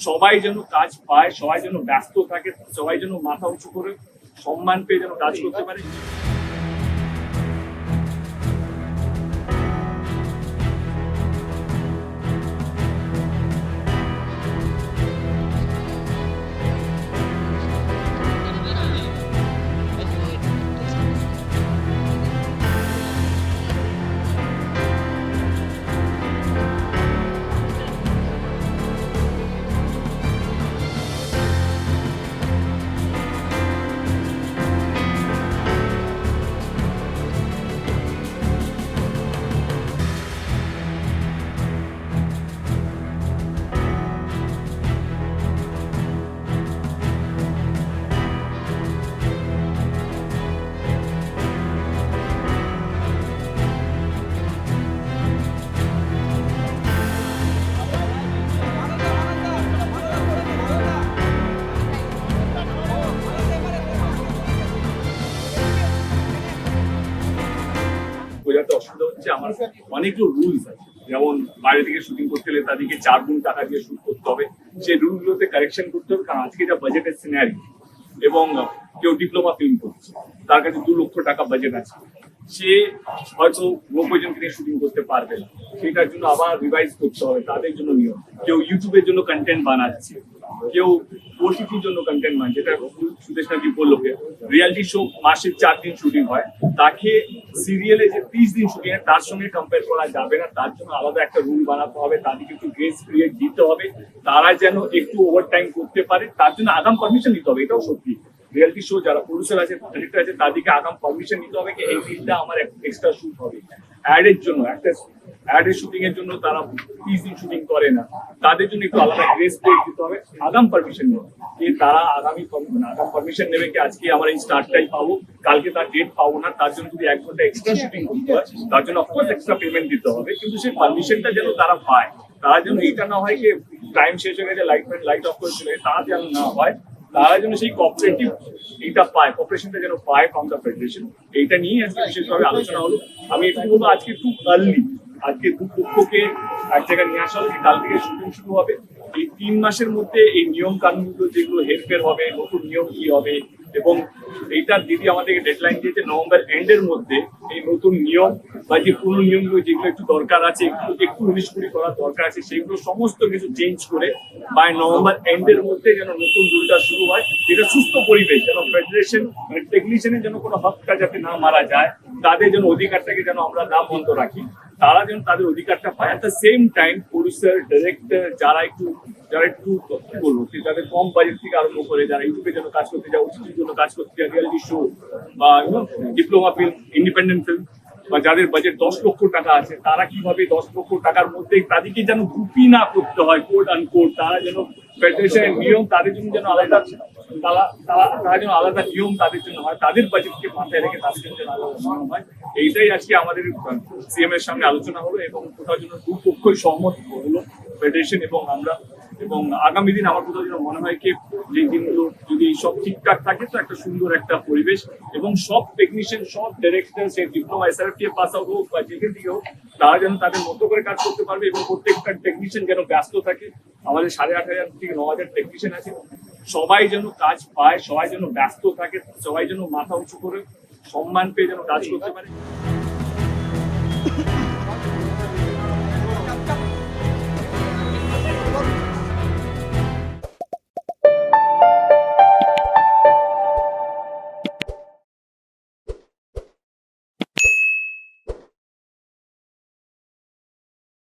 সবাই যেন কাজ পায়, সবাই যেন ব্যস্ত থাকে, সবাই যেন মাথা উঁচু করে সম্মান পেয়ে যেন কাজ করতে পারে। বোঝাতে অসুবিধা হচ্ছে, আমার অনেকগুলো রুলস আছে। যেমন বাইরে থেকে শুটিং করতে গেলে তাদেরকে চার গুণ টাকা দিয়ে শুট করতে হবে। সেই রুলগুলোতে কারেকশন করতে হবে, কারণ আজকে যা বাজেটের সিনারি এবং কেউ ডিপ্লোমা ফিল্ম করছে, তার কাছে দু লক্ষ টাকা বাজেট আছে। সে হয়তো নব্বই জনকে নিয়ে শুটিং করতে পারবে না। সেটার জন্য আবার রিভাইজ করতে হবে, তাদের জন্য নিয়ম। কেউ ইউটিউবের জন্য কন্টেন্ট বানাচ্ছে, কেউ ওটিটির জন্য কন্টেন্ট মানে যেটা সুদেশ নাকি বলল রিয়ালিটি শো মাসে চার দিন শুটিং হয়। তাকে সিরিয়ালে যে তিরিশ দিন শুটিং হয়, তার সঙ্গে কম্পেয়ার করা যাবে না। তার জন্য আলাদা একটা রুল বানাতে হবে, তাদেরকে একটু গ্রেস পিরিয়ড দিতে হবে। তারা যেন একটু ওভার টাইম করতে পারে, তার জন্য আগাম পারমিশন নিতে হবে, এটাও সত্যি। রিয়ালিটি শো যারা প্রডিউসার আছে ডিরেক্টর আছে তাদেরকে আগাম পারমিশন নিতে হবে কি এই দিনটা আমার এক্সট্রা শুট হবে। অ্যাডের জন্য একটা অ্যাডের শুটিং এর জন্য তারা তিরিশ দিন শুটিং করে না। তাদের জন্য একটু আলাদা গ্রেস পিরিয়ড দিতে হবে। আগাম পারমিশন নেবে যে তারা আগামী মানে আগাম পারমিশন নেবে কি আজকে আমার এই স্টার্টটাই পাবো কালকে তার ডেট পাবো না তার জন্য যদি এক ঘণ্টা এক্সট্রা শুটিং করতে হয় তার জন্য অফকোর্স এক্সট্রা পেমেন্ট দিতে হবে। কিন্তু সেই পারমিশনটা যেন তারা পায় তারা যেন এটা না হয় যে টাইম শেষ হয়ে গেছে লাইট লাইট অফ করে চলে গেছে, তা যেন না হয় তারা যেন সেই কোঅপারেটিভ এইটা পায় কোঅপারেশনটা যেন পায় ফ্রম দ্য ফেডারেশন এইটা নিয়ে আজকে বিশেষভাবে আলোচনা হলো। আমি একটু বলব, আজকে খুব আর্লি আজকে দু পক্ষকে এক জায়গায় নিয়ে আসা হলো কাল থেকে শুটিং শুরু হবে। এই তিন মাসের মধ্যে এই নিয়ম কানুনগুলো যেগুলো হেরফের হবে, নতুন নিয়ম কি হবে, এবং এইটা দিদি আমাদেরকে ডেডলাইন দিয়েছে নভেম্বর এন্ডের মধ্যে এই নতুন নিয়ম বা যে পুরো নিয়মগুলো যেগুলো একটু দরকার আছে একটু একটু উনিশ কুড়ি করার দরকার আছে, সেগুলো সমস্ত কিছু চেঞ্জ করে বাই নভেম্বর এন্ডের মধ্যে যেন নতুন রুলটা শুরু হয়, যেটা সুস্থ পরিবেশ, যেন ফেডারেশন টেকনিশিয়ানের যেন কোনো হকটা যাতে না মারা যায়, তাদের যেন অধিকারটাকে যেন আমরা না বন্ধ রাখি, তারা যেন তাদের অধিকারটা পায়। At the same time producer director যারা একটু যারা একটু বলব যাদের কম বাজেট থেকে আরম্ভ করে, যারা ইউটিউবের জন্য কাজ করতে যায় ওটিটির জন্য কাজ করতে যায় রিয়ালিটি শো বা ডিপ্লোমা ফিল্ম ইন্ডিপেন্ডেন্ট ফিল্ম বা যাদের বাজেট দশ লক্ষ টাকা আছে, তারা কীভাবে দশ লক্ষ টাকার মধ্যে তাদেরকে যেন গ্রুপি না করতে হয় কোড আনকোড তারা যেন ফেডারেশনের নিয়ম তাদের জন্য যেন আলাদা, তারা তারা তারা যেন আলাদা নিয়ম তাদের জন্য হয়, তাদের বাজেটকে মাথায় রেখে তাদের জন্য আলাদা হয়। এইটাই আজকে আমাদের সিএম এর সামনে আলোচনা হলো এবং কোথাও যেন দুপক্ষই সহমত হলো ফেডারেশন এবং আমরা। এবং আগামী দিন আমার কোথাও যেন মনে হয়, কি যে দিনগুলো যদি সব ঠিকঠাক থাকে, তো একটা সুন্দর একটা পরিবেশ এবং সব টেকনিশিয়ান সব ডিরেক্টর সে ডিপ্লোমা এসআরএফ পাস আউট হোক বা যেখান থেকে হোক, তারা যেন তাদের মতো করে কাজ করতে পারবে এবং প্রত্যেকটা টেকনিশিয়ান যেন ব্যস্ত থাকে। আমাদের সাড়ে আট হাজার থেকে ন হাজার টেকনিশিয়ান আছে। সবাই যেন কাজ পায়, সবাই যেন ব্যস্ত থাকে, সবাই যেন মাথা উঁচু করে সম্মান পেয়ে যেন কাজ করতে পারে।